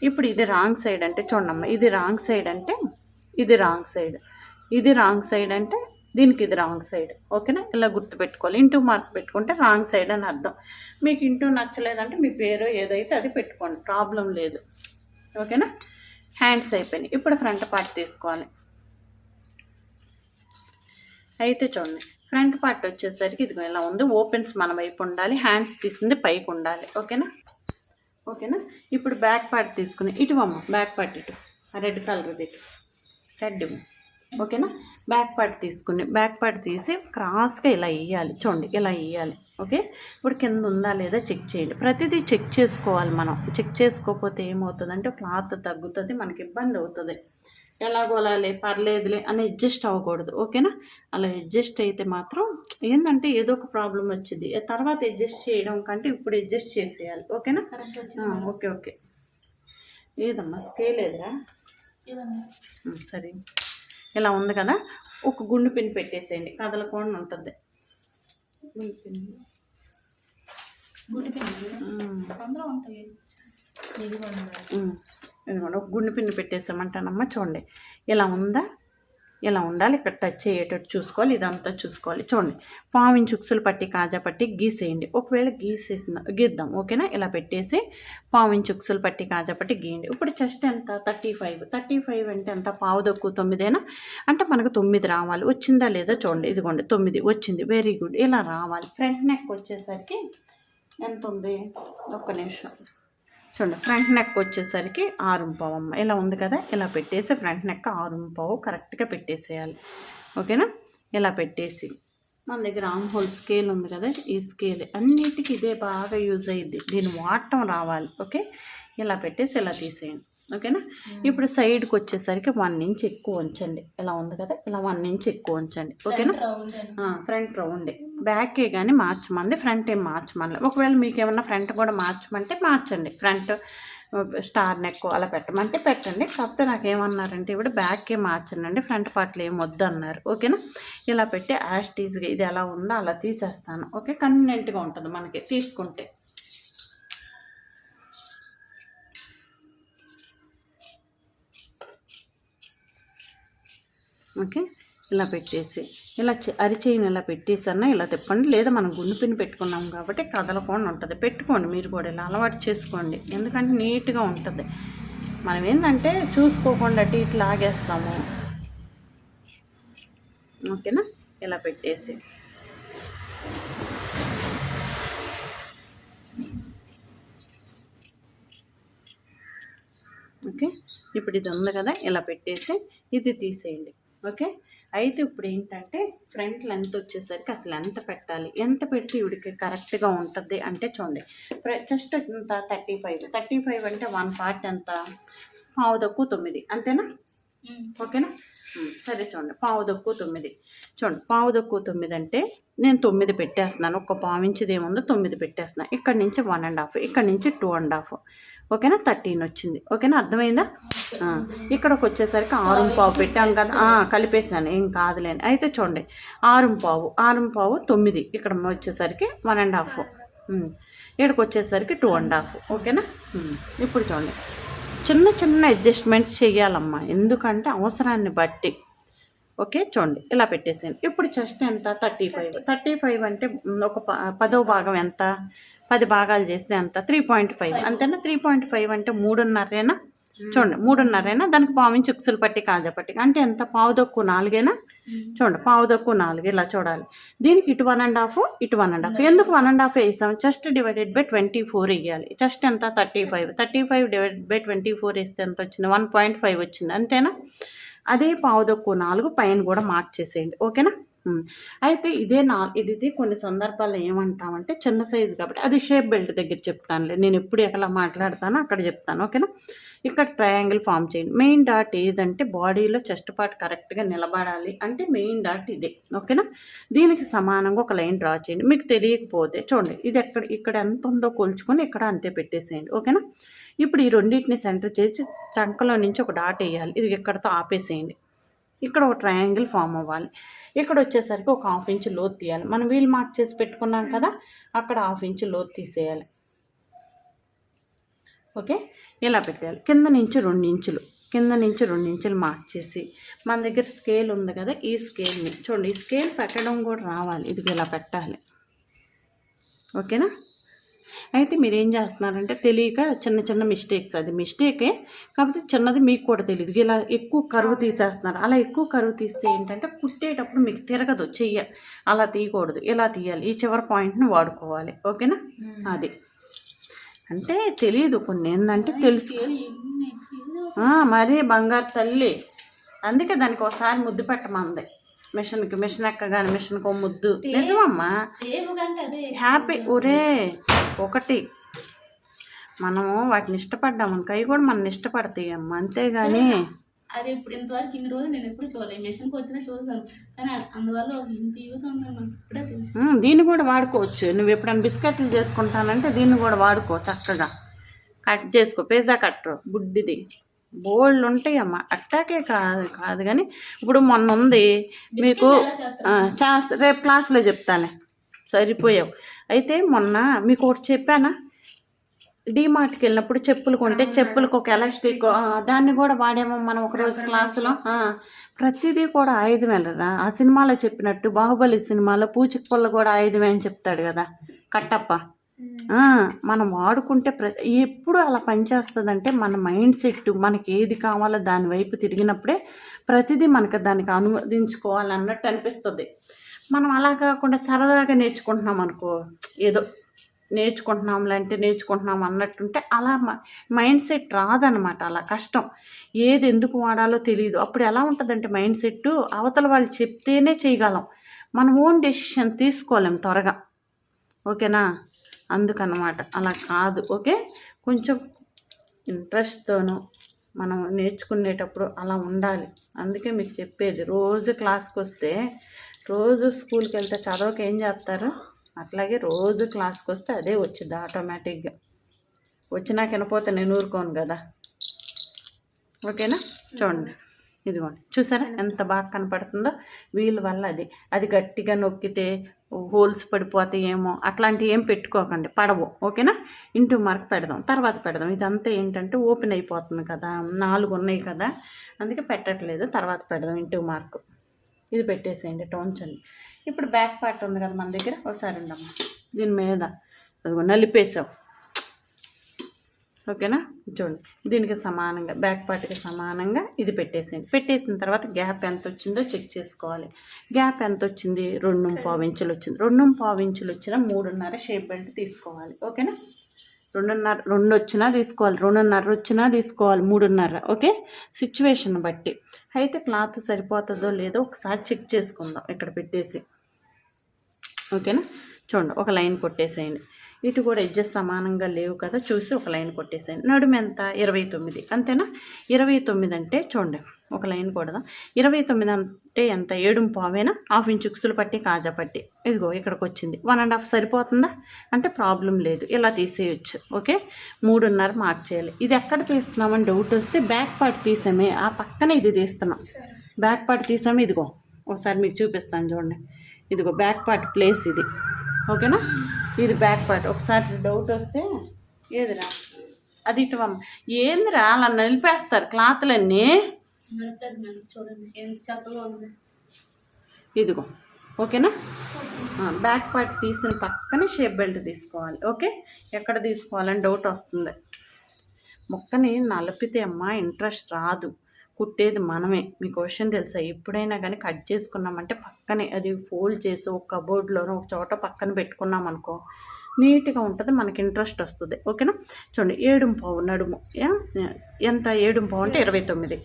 ఇప్పుడు ఇది రాంగ్ సైడ్ అంటే చూడమ్మా ఇది రాంగ్ సైడ్ అంటే ఇది రాంగ్ సైడ్. ఇది రాంగ్ సైడ్ అంటే దీనికి ఇది రాంగ్ సైడ్. ఓకేనా? ఇలా గుర్తుపెట్టుకోవాలి ఇంటూ మార్క్ పెట్టుకుంటే రాంగ్ సైడ్ అని అర్థం. మీకు ఇంటూ నచ్చలేదంటే మీ పేరు ఏదైతే అది పెట్టుకోండి. ప్రాబ్లం లేదు. ఓకేనా? హ్యాండ్స్ అయిపోయినాయి. ఇప్పుడు ఫ్రంట్ పార్ట్ తీసుకోవాలి. అయితే చూడండి ఫ్రంట్ పార్ట్ వచ్చేసరికి ఇదిగో ఇలా ఉంది. ఓపెన్స్ మన వైపు ఉండాలి హ్యాండ్స్ తీసింది పైకి ఉండాలి. ఓకేనా? ఓకేనా? ఇప్పుడు బ్యాక్ పార్ట్ తీసుకుని ఇటువమ్మ బ్యాక్ పార్ట్ ఇటు రెడ్ కలర్ది ఇటు. రెడ్ ఓకేనా? బ్యాక్ పార్ట్ తీసుకుని బ్యాక్ పార్ట్ తీసి క్రాస్గా ఇలా వేయాలి. చూడండి ఇలా వేయాలి. ఓకే? ఇప్పుడు కింద ఉందా లేదా చెక్ చేయండి. ప్రతిదీ చెక్ చేసుకోవాలి మనం. చెక్ చేసుకోకపోతే ఏమవుతుందంటే క్లాత్ తగ్గుతుంది మనకి ఇబ్బంది అవుతుంది. ఎలాగోలాలే పర్లేదులే అని అడ్జస్ట్ అవ్వకూడదు. ఓకేనా? అలా అడ్జస్ట్ అయితే మాత్రం ఏంటంటే ఏదో ఒక ప్రాబ్లం వచ్చింది. తర్వాత అడ్జస్ట్ చేయడం కంటే ఇప్పుడు అడ్జస్ట్ చేసేయాలి. ఓకేనా? Okay okay. ఏదమ్మా? స్కేల్ ఏదిరా? సరే. ఇలా ఉంది కదా? ఒక గుండు పిన్ పెట్టేసేయండి. కదలకుండా ఉంటుంది. గుండు పిన్. గుడి అందులో ఉంటాయి. ఇదిగోండి. ఒక గుండు పిన్ పెట్టేసామంటానమ్మా చూడండి. ఇలా ఉందా? ఇలా ఉండాలి ఇక్కడ టచ్ అయ్యేటట్టు చూసుకోవాలి ఇదంతా చూసుకోవాలి. చూడండి పావిన్ చుక్సులు పట్టి కాజా పట్టి గీసేయండి. ఒకవేళ గీసేసిన గీద్దాం ఓకేనా? ఇలా పెట్టేసి పావిన్ చుక్సులు పట్టి కాజా పట్టి గీయండి. ఇప్పుడు చెస్ట్ ఎంత? Thirty five. థర్టీ ఫైవ్ అంటే ఎంత? పావు తక్కువ తొమ్మిదేనా? అంటే మనకు తొమ్మిది రావాలి. వచ్చిందా లేదా చూడండి ఇదిగోండి తొమ్మిది వచ్చింది. వెరీ గుడ్ ఇలా రావాలి. ఫ్రంట్ నెక్ వచ్చేసరికి ఎంత ఉంది? ఒక్క నిమిషం. చూడండి ఫ్రంట్ నెక్ వచ్చేసరికి ఆరుంపావు అమ్మ. ఇలా ఉంది కదా ఇలా పెట్టేసి ఫ్రంట్ నెక్ ఆరుంపావు కరెక్ట్గా పెట్టేసేయాలి. ఓకేనా? ఇలా పెట్టేసి. మన దగ్గర ఆమ్ హోల్ స్కేల్ ఉంది కదా ఈ స్కేల్ అన్నిటికీ ఇదే బాగా యూజ్ అయ్యిద్ది. దీన్ని వాడటం రావాలి ఓకే? ఇలా పెట్టేసి ఇలా తీసేయండి. ఓకేనా? ఇప్పుడు సైడ్కి వచ్చేసరికి వన్ ఇంచ్ ఎక్కువ ఉంచండి. ఇలా ఉంది కదా? ఇలా వన్ ఇంచ్ ఎక్కువ ఉంచండి. ఓకేనా? ఫ్రంట్ రౌండే బ్యాకే కానీ మార్చమంది ఫ్రంట్ ఏం మార్చమని ఒకవేళ మీకు ఏమన్నా ఫ్రంట్ కూడా మార్చమంటే మార్చండి. ఫ్రంట్ స్టార్ నెక్ అలా పెట్టమంటే పెట్టండి. కాకపోతే నాకు ఏమన్నారంటే ఇప్పుడు బ్యాక్కే మార్చనండి ఫ్రంట్ పార్ట్లు ఏం వద్దు అన్నారు ఓకేనా? ఇలా పెట్టి యాస్టీజ్గా ఇది ఎలా ఉందో అలా తీసేస్తాను. ఓకే? కన్వీనియంట్గా ఉంటుంది మనకి తీసుకుంటే. ఓకే? ఇలా పెట్టేసి ఇలా చె- అరిచేయిని ఇలా పెట్టేసన్నా ఇలా తిప్పండి. లేదా మనం గుండు పిన్ పెట్టుకున్నాం కాబట్టి కదలకుండా ఉంటుంది. పెట్టుకోండి మీరు కూడా ఇలా అలవాటు చేసుకోండి. ఎందుకంటే నీట్గా ఉంటుంది. మనం ఏంటంటే చూసుకోకుండా అటు ఇట్లా లాగేస్తాము. ఓకేనా? ఇలా పెట్టేసి. ఓకే? ఇప్పుడు ఇది ఉంది కదా ఇలా పెట్టేసి ఇది తీసేయండి. ఓకే? అయితే ఇప్పుడు ఏంటంటే ఫ్రంట్ లెంత్ వచ్చేసరికి అసలు ఎంత పెట్టాలి? ఎంత పెడితే ఇవిడికి కరెక్ట్గా ఉంటుంది? అంటే చూడండి. జస్ట్ ఎంత థర్టీ ఫైవ్. థర్టీ ఫైవ్ అంటే వన్ పార్ట్ ఎంత? పావు తక్కువ తొమ్మిది. అంతేనా? ఓకేనా? సరే చూడండి. పావు తక్కువ తొమ్మిది. చూడండి పావు తక్కువ తొమ్మిది అంటే నేను తొమ్మిది పెట్టేస్తున్నాను. ఒక పావు ఇంచుది ఏముందో తొమ్మిది పెట్టేస్తున్నాను ఇక్కడ నుంచి వన్ అండ్ హాఫ్ ఇక్కడ నుంచి టూ అండ్ హాఫ్ ఓకేనా? థర్టీన్ వచ్చింది. ఓకేనా? అర్థమైందా? ఆ, ఇక్కడికి వచ్చేసరికి ఆరు పావు పెట్టాం కదా. కలిపేసాను ఏం కాదులేని అయితే చూడండి ఆరు పావు ఆరు పావు తొమ్మిది. ఇక్కడ వచ్చేసరికి వన్ అండ్ హాఫ్ ఇక్కడికి వచ్చేసరికి టూ అండ్ హాఫ్ ఓకేనా? ఇప్పుడు చూడండి చిన్న చిన్న అడ్జస్ట్మెంట్స్ చేయాలమ్మా. ఎందుకంటే అవసరాన్ని బట్టి. ఓకే చూడండి. ఇలా పెట్టేసాను ఇప్పుడు చెస్ట్ ఎంత? Thirty five. థర్టీ. ఫైవ్ అంటే ఒక పదో భాగం ఎంత? పది భాగాలు చేస్తే ఎంత? Three point five. అంతేనా? త్రీ పాయింట్ ఫైవ్ అంటే మూడున్నరేనా? చూడండి మూడున్నరేనా? దానికి పావించి ఉక్సులు పట్టి కాజా పట్టి అంటే ఎంత? పావు తక్కువ నాలుగేనా? చూడండి పావు తక్కువ నాలుగు ఇలా చూడాలి. దీనికి ఇటు వన్ అండ్ హాఫ్ ఇటు వన్ అండ్ హాఫ్. ఎందుకు వన్ అండ్ హాఫ్ వేస్తాం chest divided by twenty four వేయాలి చెస్ట్ ఎంత? Thirty five. Thirty five divided by twenty four వేస్తే ఎంత వచ్చింది? వన్ పాయింట్ ఫైవ్ వచ్చింది. అంతేనా? అదే పావుదొక్కు నాలుగు పైన కూడా మార్క్ చేసేయండి. ఓకేనా? అయితే ఇదే నా ఇది కొన్ని సందర్భాల్లో ఏమంటామంటే చిన్న సైజు కాబట్టి అది షేప్ బెల్ట్ దగ్గర చెప్తానులే. నేను ఎప్పుడు ఎక్కడ మాట్లాడతానో అక్కడ చెప్తాను ఓకేనా? ఇక్కడ ట్రయాంగిల్ ఫామ్ చేయండి. మెయిన్ డాట్ ఏదంటే బాడీలో చెస్ట్ పార్ట్ కరెక్ట్గా నిలబడాలి అంటే మెయిన్ డాట్ ఇదే ఓకేనా? దీనికి సమానంగా ఒక లైన్ డ్రా చేయండి. మీకు తెలియకపోతే చూడండి ఇది ఎక్కడ ఇక్కడ ఎంత ఉందో కొలుచుకొని ఇక్కడ అంతే పెట్టేసేయండి ఓకేనా? ఇప్పుడు ఈ రెండింటిని సెంటర్ చేసి చంకలో నుంచి ఒక డాట్ వేయాలి. ఇది ఇక్కడతో ఆపేసేయండి. ఇక్కడ ఒక ట్రయాంగిల్ ఫామ్ అవ్వాలి. ఇక్కడ వచ్చేసరికి ఒక హాఫ్ ఇంచ్ లోతు తీయాలి. మనం వీల్ మార్క్ చేసి పెట్టుకున్నాం కదా అక్కడ హాఫ్ ఇంచ్ లోతు తీసేయాలి. ఓకే? ఇలా పెట్టేయాలి. కింద నుంచి రెండు ఇంచులు. కింద నుంచి రెండు ఇంచులు మార్క్ చేసి. మన దగ్గర స్కేల్ ఉంది కదా ఈ స్కేల్ని చూడండి ఈ స్కేల్ పెట్టడం కూడా రావాలి. ఇది ఇలా పెట్టాలి. ఓకేనా? అయితే మీరు ఏం చేస్తున్నారంటే తెలియక చిన్న చిన్న మిస్టేక్స్ అది. మిస్టేకే కాకపోతే చిన్నది మీకు కూడా తెలియదు ఇలా ఎక్కువ కరువు తీసేస్తున్నారు. అలా ఎక్కువ కరువు తీస్తే ఏంటంటే కుట్టేటప్పుడు మీకు తిరగదు చెయ్య. అలా తీయకూడదు. ఇలా తీయాలి. ఈ చివరి పాయింట్ని వాడుకోవాలి. ఓకేనా? అది. అంటే తెలియదు కొన్ని. ఏంటంటే తెలుసు. మరీ బంగారు తల్లి. అందుకే దానికి ఒకసారి ముద్దు పెట్టమంది. మిషన్కి మిషన్ ఎక్కగానే మిషన్కి ఓ ముద్దు. నిజమమ్మా. హ్యాపీ. ఒరే ఒకటి. మనము వాటిని ఇష్టపడ్డాము అవి కూడా మనం ఇష్టపడతాయి అమ్మ అంతేగాని. అది ఇప్పుడు ఇంతవరకు ఇన్ని రోజులు నేను ఎప్పుడు చూడలేదు మిషన్కి వచ్చినా చూసాను కానీ అందువల్ల ఇంత యూజ్ ఉందని నాకు ఇప్పుడే తెలుసు. ఉమ్, దీన్ని కూడా వాడుకోవచ్చు. నువ్వు ఎప్పుడైనా బిస్కెట్లు చేసుకుంటానంటే దీన్ని కూడా వాడుకో చక్కగా. కట్ చేసుకో పిజ్జా కట్టర్ బుడ్డిది. బోల్డ్ ఉంటాయి అమ్మ అట్టాకే కాదు కాదు కానీ ఇప్పుడు మొన్న ఉంది మీకు చేస్తా రేపు క్లాస్లో చెప్తానే సరిపోయావు. అయితే మొన్న మీకు ఒకటి చెప్పానా? డీమార్ట్కి వెళ్ళినప్పుడు చెప్పులు కొంటే చెప్పులకు ఒక ఎలాస్టిక్ దాన్ని కూడా వాడాము మనం ఒకరోజు క్లాసులో. ప్రతిదీ కూడా ఆయుధమేలరా ఆ సినిమాలో చెప్పినట్టు బాహుబలి సినిమాలో పూచిక పుల్ల కూడా ఆయుధమే అని చెప్తాడు కదా. కట్టప్ప. మనం వాడుకుంటే ప్రతి ఎప్పుడు అలా పనిచేస్తుందంటే మన మైండ్ సెట్ మనకి ఏది కావాలో దాని వైపు తిరిగినప్పుడే ప్రతిదీ మనకు దానికి అనువదించుకోవాలన్నట్టు అనిపిస్తుంది. మనం అలా కాకుండా సరదాగా నేర్చుకుంటున్నాం అనుకో ఏదో నేర్చుకుంటున్నాం లేదంటే నేర్చుకుంటున్నాం అన్నట్టుంటే అలా మైండ్ సెట్ రాదనమాట అలా కష్టం. ఏది ఎందుకు వాడాలో తెలియదు అప్పుడు ఎలా ఉంటుందంటే మైండ్ సెట్ అవతల వాళ్ళు చెప్తేనే చేయగలం. మనం ఓన్ డెసిషన్ తీసుకోలేం త్వరగా. ఓకేనా? అందుకనమాట. అలా కాదు ఓకే? కొంచెం ఇంట్రెస్ట్తోనూ మనం నేర్చుకునేటప్పుడు అలా ఉండాలి. అందుకే మీకు చెప్పేది రోజు క్లాస్కి వస్తే రోజు స్కూల్కి వెళ్తే చదవకి ఏం చేస్తారు? అట్లాగే రోజు క్లాస్కి వస్తే అదే వచ్చింది ఆటోమేటిక్గా. వచ్చినాక వినపోతే నేను ఊరుకోను కదా? ఓకేనా? చూడండి ఇదిగోండి. చూసారా ఎంత బాగా కనపడుతుందో? వీళ్ళ వల్ల అది. అది గట్టిగా నొక్కితే హోల్స్ పడిపోతాయేమో అట్లాంటివి ఏం పెట్టుకోకండి పడవు ఓకేనా? ఇంటూ మార్క్ పెడదాం తర్వాత పెడదాం. ఇదంతా ఏంటంటే ఓపెన్ అయిపోతుంది కదా నాలుగు ఉన్నాయి కదా అందుకే పెట్టట్లేదు తర్వాత పెడదాం ఇంటూ మార్క్. ఇది పెట్టేసేయండి టోన్చండి ఇప్పుడు బ్యాక్ పార్ట్ ఉంది కదా మన దగ్గర ఒకసారి ఉండమ్మా. దీని మీద నలిపేసావు ఓకేనా? చూడండి. దీనికి సమానంగా బ్యాక్ పార్ట్కి సమానంగా ఇది పెట్టేసేయండి. పెట్టేసిన తర్వాత గ్యాప్ ఎంత వచ్చిందో చెక్ చేసుకోవాలి. గ్యాప్ ఎంత వచ్చింది? రెండు పావు ఇంచులు వచ్చింది. రెండు పావు ఇంచులు వచ్చిన మూడున్నర షేప్ బెల్ట్ తీసుకోవాలి. ఓకేనా? రెండున్నర రెండు వచ్చినా తీసుకోవాలి. రెండున్నర వచ్చినా తీసుకోవాలి. మూడున్నర ఓకే? సిచ్యువేషన్ బట్టి. అయితే క్లాత్ సరిపోతుందో లేదో ఒకసారి చెక్ చేసుకుందాం. ఇక్కడ పెట్టేసి. ఓకేనా? చూడండి. ఒక లైన్ కొట్టేసేయండి. ఇటు కూడా ఎడ్జెస్ సమానంగా లేవు కదా చూసి ఒక లైన్ కొట్టేసాను నడుము ఎంత? ఇరవై తొమ్మిది. అంతేనా? ఇరవై తొమ్మిది అంటే చూడండి ఒక లైన్ కొడదాం ఇరవై తొమ్మిది అంటే ఎంత? ఏడు పావేనా? హాఫ్ ఇంచ్ ఉక్సులు పట్టి కాజా పట్టి. ఇదిగో ఇక్కడికి వచ్చింది. వన్ అండ్ హాఫ్ సరిపోతుందా? అంటే ప్రాబ్లం లేదు. ఇలా తీసేయచ్చు. ఓకే? మూడున్నర మార్క్ చేయాలి. ఇది ఎక్కడ తీస్తున్నామని డౌట్ వస్తే బ్యాక్ పార్ట్ తీసామే. ఆ పక్కనే ఇది తీస్తున్నాం. బ్యాక్ పార్ట్ తీసామే. ఇదిగో ఒకసారి మీకు చూపిస్తాను చూడండి. ఇదిగో బ్యాక్ పార్ట్ ప్లేస్ ఇది. ఓకేనా? ఇది బ్యాక్ పార్ట్ ఒకసారి డౌట్ వస్తే ఏదిరా అది ఇటు ఏందిరా అలా నిలిపేస్తారు క్లాత్లన్నీ. చూడండి ఇదిగో. ఓకేనా? బ్యాక్ పార్ట్ తీసిన పక్కనే షేప్ బెల్ట్ తీసుకోవాలి. ఓకే? ఎక్కడ తీసుకోవాలని డౌట్ వస్తుంది. మొక్కని నలిపితే అమ్మా ఇంట్రెస్ట్ రాదు. కుట్టేది మనమే. మీకు విషయం తెలుసా? ఎప్పుడైనా కానీ కట్ చేసుకున్నామంటే పక్కనే అది ఫోల్డ్ చేసి ఒక కబోర్డ్లోనో ఒక చోట పక్కన పెట్టుకున్నాం అనుకో నీట్గా ఉంటుంది మనకి ఇంట్రెస్ట్ వస్తుంది. ఓకేనా? చూడండి ఏడుం పావు నడుము. ఎంత ఏడుం పావు అంటే ఇరవై తొమ్మిది.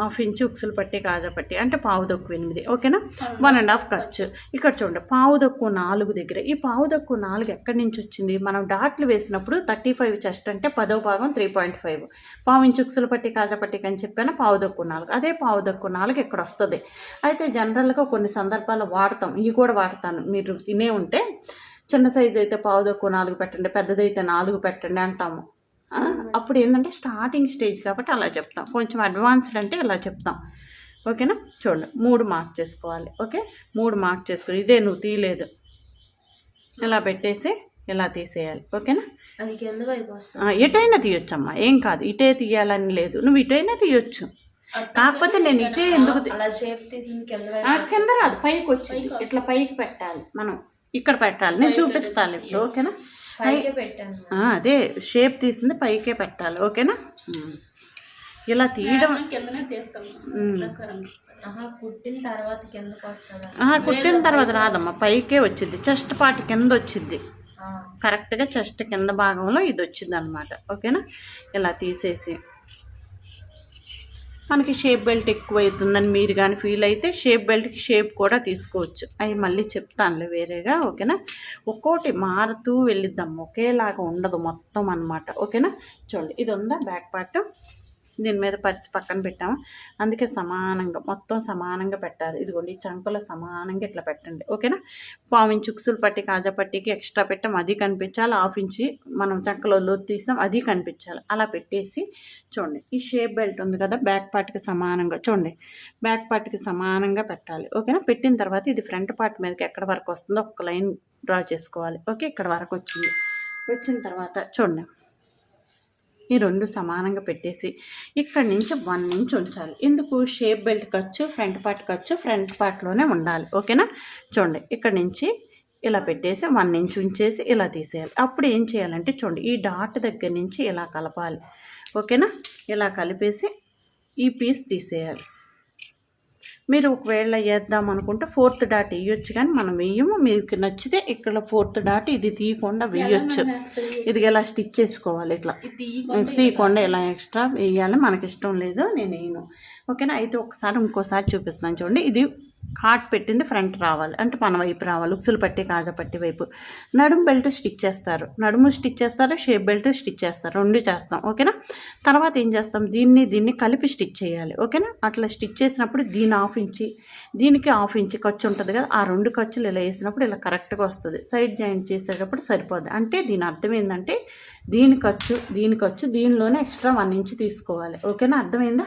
హాఫ్ ఇంచ్ ఉక్సులు పట్టి కాజా పట్టి అంటే పావు దొక్కు ఎనిమిది. ఓకేనా? వన్ అండ్ హాఫ్ ఖర్చు ఇక్కడ చూడండి పావు దొక్కు నాలుగు దగ్గర. ఈ పావు దొక్కు నాలుగు ఎక్కడి నుంచి వచ్చింది? మనం డాట్లు వేసినప్పుడు థర్టీ ఫైవ్ చెస్ట్ అంటే పదో భాగం త్రీ పాయింట్ ఫైవ్. పావు ఇంచు ఉక్సులు పట్టి కాజా పట్టిక అని చెప్పాను? పావు దొక్కు నాలుగు. అదే పావు దొక్కు నాలుగు ఇక్కడ వస్తుంది. అయితే జనరల్గా కొన్ని సందర్భాల్లో వాడతాం. ఇవి కూడా వాడతాను. మీరు వినే ఉంటే చిన్న సైజు అయితే పావు దొక్కు నాలుగు పెట్టండి పెద్దదైతే నాలుగు పెట్టండి అంటాము. అప్పుడు ఏంటంటే స్టార్టింగ్ స్టేజ్ కాబట్టి అలా చెప్తాం. కొంచెం అడ్వాన్స్డ్ అంటే ఇలా చెప్తాం. ఓకేనా చూడండి మూడు మార్క్ చేసుకోవాలి. ఓకే మూడు మార్క్ చేసుకుని ఇదే నువ్వు తీయలేదు. ఇలా పెట్టేసి ఇలా తీసేయాలి. ఓకేనా ఎటైనా తీయొచ్చమ్మా. ఏం కాదు. ఇటే తీయాలని లేదు. నువ్వు ఇటైనా తీయొచ్చు. కాకపోతే నేను ఇటే ఎందుకు కింద రాదు. పైకి వచ్చింది ఇట్లా పైకి పెట్టాలి మనం. ఇక్కడ పెట్టాలి. నేను చూపిస్తాను ఇప్పుడు ఓకేనా? పైకే పెట్టాను. ఆ, అదే షేప్ తీసింది పైకే పెట్టాలి ఓకేనా. ఇలా తీయడం కుట్టిన తర్వాత కుట్టిన తర్వాత రాదమ్మా పైకే వచ్చింది. చెస్ట్ పార్ట్ కింద వచ్చింది. ఆ, కరెక్ట్గా చెస్ట్ కింద భాగంలో ఇది వచ్చింది అనమాట ఓకేనా? ఇలా తీసేసి. మనకి షేప్ బెల్ట్ ఎక్కువ అవుతుందని మీరు కానీ ఫీల్ అయితే షేప్ బెల్ట్కి షేప్ కూడా తీసుకోవచ్చు. అవి మళ్ళీ చెప్తానులే వేరేగా ఓకేనా? ఒక్కోటి మారుతూ వెళ్ళిద్దాం. ఒకేలాగా ఉండదు మొత్తం అనమాట ఓకేనా? చూడండి ఇది ఉందా? బ్యాక్ పార్ట్ దీని మీద పరిచి పక్కన పెట్టాము. అందుకే సమానంగా మొత్తం సమానంగా పెట్టాలి. ఇదిగోండి ఈ చంకలో సమానంగా ఇట్లా పెట్టండి. ఓకేనా? పావు ఇంచు ఉక్సులు పట్టి కాజా పట్టికి ఎక్స్ట్రా పెట్టాం అది కనిపించాలి. హాఫ్ ఇంచి మనం చంకలో లోతు తీసాం అది కనిపించాలి. అలా పెట్టేసి చూడండి. ఈ షేప్ బెల్ట్ ఉంది కదా బ్యాక్ పార్ట్కి సమానంగా చూడండి. బ్యాక్ పార్ట్కి సమానంగా పెట్టాలి. ఓకేనా? పెట్టిన తర్వాత ఇది ఫ్రంట్ పార్ట్ మీదకి ఎక్కడ వరకు వస్తుందో ఒక లైన్ డ్రా చేసుకోవాలి. ఓకే? ఇక్కడ వరకు వచ్చింది. వచ్చిన తర్వాత చూడండి. ఈ రెండు సమానంగా పెట్టేసి ఇక్కడి నుంచి వన్ ఇంచ్ ఉంచాలి. ఎందుకు? షేప్ బెల్ట్ ఖర్చు ఫ్రంట్ పార్ట్ ఖర్చు ఫ్రంట్ పార్ట్లోనే ఉండాలి. ఓకేనా? చూడండి ఇక్కడి నుంచి ఇలా పెట్టేసి వన్ ఇంచ్ ఉంచేసి ఇలా తీసేయాలి. అప్పుడు ఏం చేయాలంటే చూడండి ఈ డాట్ దగ్గర నుంచి ఇలా కలపాలి. ఓకేనా? ఇలా కలిపేసి ఈ పీస్ తీసేయాలి. మీరు ఒకవేళ వేద్దాం అనుకుంటే ఫోర్త్ డాట్ వేయొచ్చు కానీ మనం వేయము. మీకు నచ్చితే ఇక్కడ ఫోర్త్ డాట్ ఇది తీయకుండా వేయొచ్చు. ఇది ఇలా స్టిచ్ చేసుకోవాలి ఇట్లా. తీయకుండా ఇలా ఎక్స్ట్రా వేయాలి? మనకి ఇష్టం లేదు నేను వేయను. ఓకేనా? అయితే ఒకసారి ఇంకోసారి చూపిస్తాను చూడండి. ఇది హాట్ పెట్టింది ఫ్రంట్ రావాలి. అంటే మన వైపు రావాలి. ఉక్సులు పట్టి కాజా పట్టి వైపు. నడుము బెల్ట్ స్టిచ్ చేస్తారు. నడుము స్టిచ్ చేస్తారు? షేప్ బెల్ట్ స్టిచ్ చేస్తారు. రెండు చేస్తాం. ఓకేనా? తర్వాత ఏం చేస్తాం? దీన్ని దీన్ని కలిపి స్టిచ్ చేయాలి. ఓకేనా? అట్లా స్టిచ్ చేసినప్పుడు దీని హాఫ్ ఇంచి దీనికి హాఫ్ ఇంచి ఖర్చు ఉంటుంది కదా? ఆ రెండు ఖర్చులు ఇలా వేసినప్పుడు ఇలా కరెక్ట్గా వస్తుంది. సైడ్ జాయింట్ చేసేటప్పుడు సరిపోద్ది. అంటే దీని అర్థం ఏంటంటే దీని ఖర్చు దీని ఖర్చు దీనిలోనే ఎక్స్ట్రా వన్ ఇంచ్ తీసుకోవాలి. ఓకేనా? అర్థమైందా?